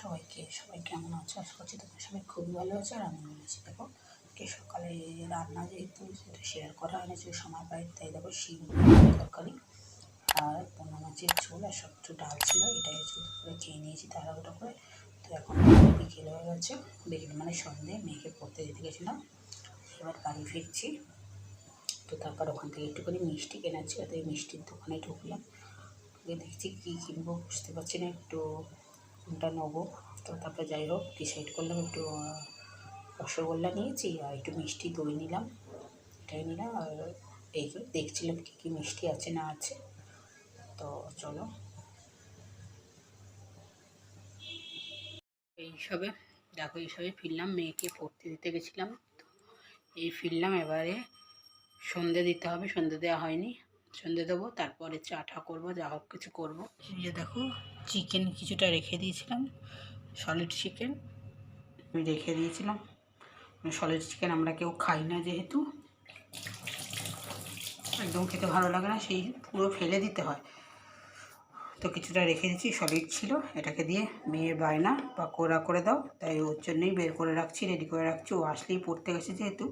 সবাইকে, সবাই কেমন আছো? আশা করছি তোমরা সবাই খুবই ভালো আছো আর আমি ভালো আছি। দেখো কে সকালে রান্না যেহেতু সেটা শেয়ার করা হয়নি যে সময় পাই তাই দেখো শিম তরকারি আর পোনা মাছের ঝোল আর সব কিছু ডাল ছিল, এটাই হচ্ছে করে খেয়ে নিয়েছি তাড়াহুড়ো করে। তো এখন বিকেল হয়ে গেছে, বিকেল মানে সন্ধে, মেয়েকে পড়তে যেতে গেছিলাম, এবার বাড়ি ফিরছি। তো তারপর ওখান থেকে একটুখানি মিষ্টি কেনার ছিল এই মিষ্টির দোকানে ঢুকলাম। দেখছি কী কিনবো বুঝতে পারছি না, একটু কোনটা নেব। তো তারপরে যাই হোক ডিসাইড করলাম একটু রসগোল্লা নিয়েছি আর একটু মিষ্টি দই নিলাম। এটাই নিলাম আর এই দেখছিলাম কী কী মিষ্টি আছে না আছে। তো চলো। এইসবে দেখো এইসবে ফিরলাম, মেয়েকে পড়তে দিতে গেছিলাম। তো এই ফিরলাম এবারে, সন্ধে দিতে হবে, সন্ধে দেওয়া হয়নি। সন্ধে দেবো, তারপরে চাটা করব, যা হোক কিছু করব। দেখো চিকেন কিছুটা রেখে দিয়েছিলাম সলিড চিকেন আমি রেখে দিয়েছিলাম। সলিড চিকেন আমরা কেউ খাই না যেহেতু। একদম খেতে ভালো লাগে না, সেই পুরো ফেলে দিতে হয়। তো কিছুটা রেখে দিয়েছি সলিড ছিল। এটাকে দিয়ে মেয়ের বায়না বা কোড়া করে দাও। তাই ওর জন্যই বের করে রাখছি রেডি করে রাখছি। ও আসলেই পড়তে গেছে যেহেতু,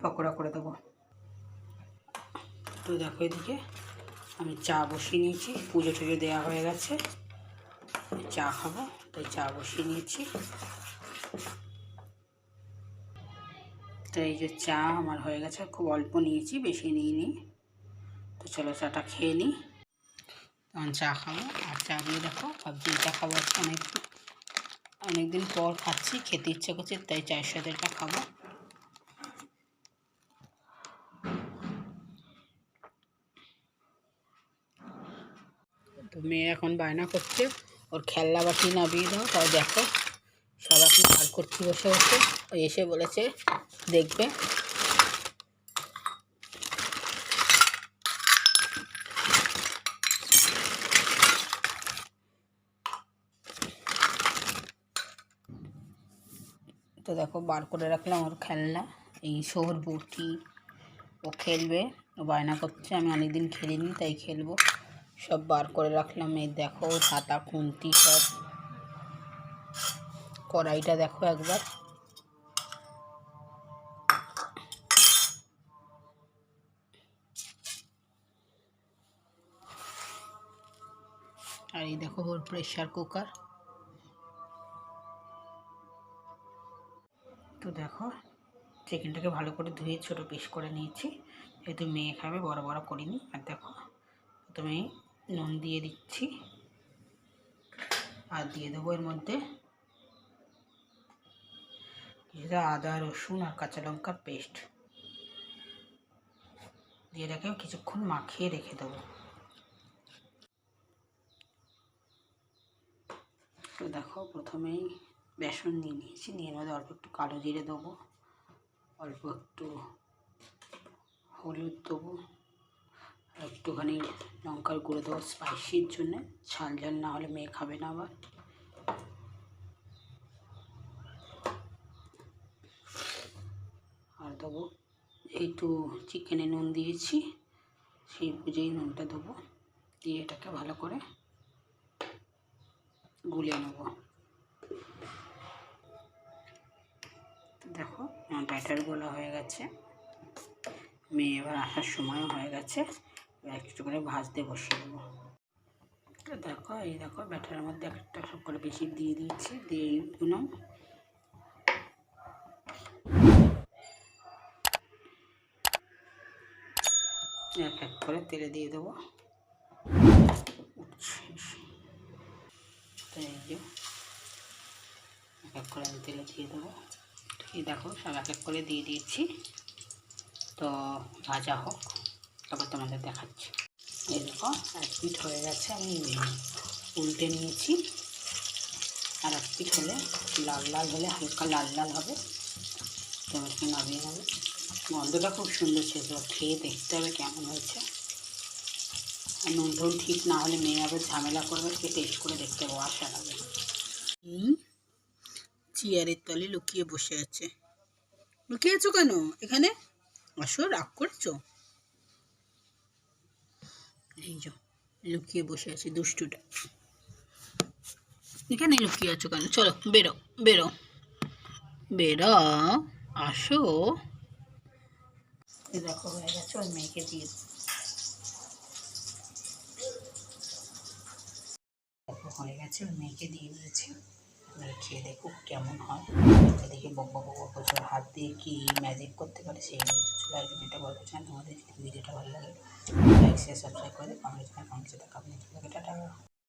পকোড়া করে দেবো। তো দেখো এদিকে আমি চা বসিয়ে নিয়েছি, পুজো টুজো দেওয়া হয়ে গেছে। চা খাব তাই চা বসিয়ে নিয়েছি। তো এই যে চা আমার হয়ে গেছে, খুব অল্প নিয়েছি, বেশি নিইনি। তো চলো চাটা খেয়ে নিই। তখন চা খাব, আর চা দিয়ে দেখো, ভাবছি এটা খাব আজকে অনেক অনেকদিন পর খাচ্ছি, খেতে ইচ্ছে করছে, তাই চায়ের সাথে এটা খাব। তো মেয়ে এখন বায়না করছে। ওর খেলনা বাটি নামিয়ে দাও তাই দেখো। সব এখন বার করছি বসে বসে। এসে বলেছে, দেখবে। তো দেখো, বার করে রাখলাম ওর খেলনা। এই শোর বটি ও খেলবে, ও বায়না করছে। আমি অনেকদিন খেলিনি, তাই খেলব। সব বার করে রাখলাম। এই দেখো, হাতা, খুন্তি সব। কড়াইটা দেখো একবার। আর এই দেখো, ওর প্রেশার কুকার তো দেখো চিকেনটাকে ভালো করে ধুয়ে ছোটো পিস করে নিয়েছি। যেহেতু মেয়ে খাবে, বড় বড় করিনি। আর দেখো প্রথমে নুন দিয়ে দিচ্ছি। আর দিয়ে দেবো এর মধ্যে কিছুটা আদা, রসুন আর কাঁচা লঙ্কার পেস্ট। দিয়ে রেখে কিছুক্ষণ মাখিয়ে রেখে দেবো। তো দেখো, প্রথমেই বেসন নিয়ে নিয়েছি। নিয়ে মধ্যে অল্প একটু কালো জিরে দেবো, অল্প একটু হলুদ দেবো। একটুখানি লঙ্কার গুঁড়ো দেবো স্পাইসির জন্যে। ঝাল ঝাল না হলে মেয়ে খাবে না আবার। আর দেবো একটু চিকেনে নুন দিয়েছি, সেই বুঝেই নুনটা দেবো। দিয়ে এটাকে ভালো করে গুলে নেব। দেখো ব্যাটার গোলা হয়ে গেছে। মেয়ে এবার আসার সময়ও হয়ে গেছে। একটু করে ভাজতে বসিয়ে দেবো। দেখো, এই দেখো, ব্যাটারের মধ্যে একটা সব করে বেশি দিয়ে দিয়েছি, দিয়ে দিলাম এক এক করে তেলে দিয়ে দেবো। এক এক করে আমি তেলে দিয়ে দেবো। এই দেখো, সব এক এক করে দিয়ে দিয়েছি। তো ভাজা হোক। তারপর তোমাদের দেখাচ্ছি। এই দেখো, এক পিঠ হয়ে গেছে, আমি উল্টে নিয়েছি। আর এক পিঠ হলে লাল লাল হলে হালকা লাল লাল হবে। তোমাকে নামিয়ে নেবে। গন্ধটা খুব সুন্দর ছিল খেয়ে দেখতে হবে কেমন হয়েছে। আর নুন টুন ঠিক না হলে মেয়ে আবার ঝামেলা করবে সে টেস্ট করে দেখতে হবে আশা লাগে চেয়ারের তলে লুকিয়ে বসে আছে। লুকিয়ে আছো কেন? এখানে? আসো, রাগ করেছ? এই লুকিয়ে বসে আছে দুষ্টুটা। এখানে লুকিয়ে আছো কেন? চলো, বেরো বেরো। বেরো, আসো। দেখো, হয়ে গেছে, ওই মেয়েকে দিয়ে দেখো, হয়ে গেছে, ওই মেয়েকে দিয়ে দিয়েছি। খেয়ে দেখো কেমন হয়। দেখে করছে ওর হাত দিয়ে কি ম্যাজিক করতে পারে সেই নিয়ে চলে আসবেন এটা বলতে চান তোমাদের যদি ভিডিওটা ভালো লাগে লাইক শেয়ার সাবস্ক্রাইব করে কমেন্ট কমেন্ট সেটা কমেন্ট টাটা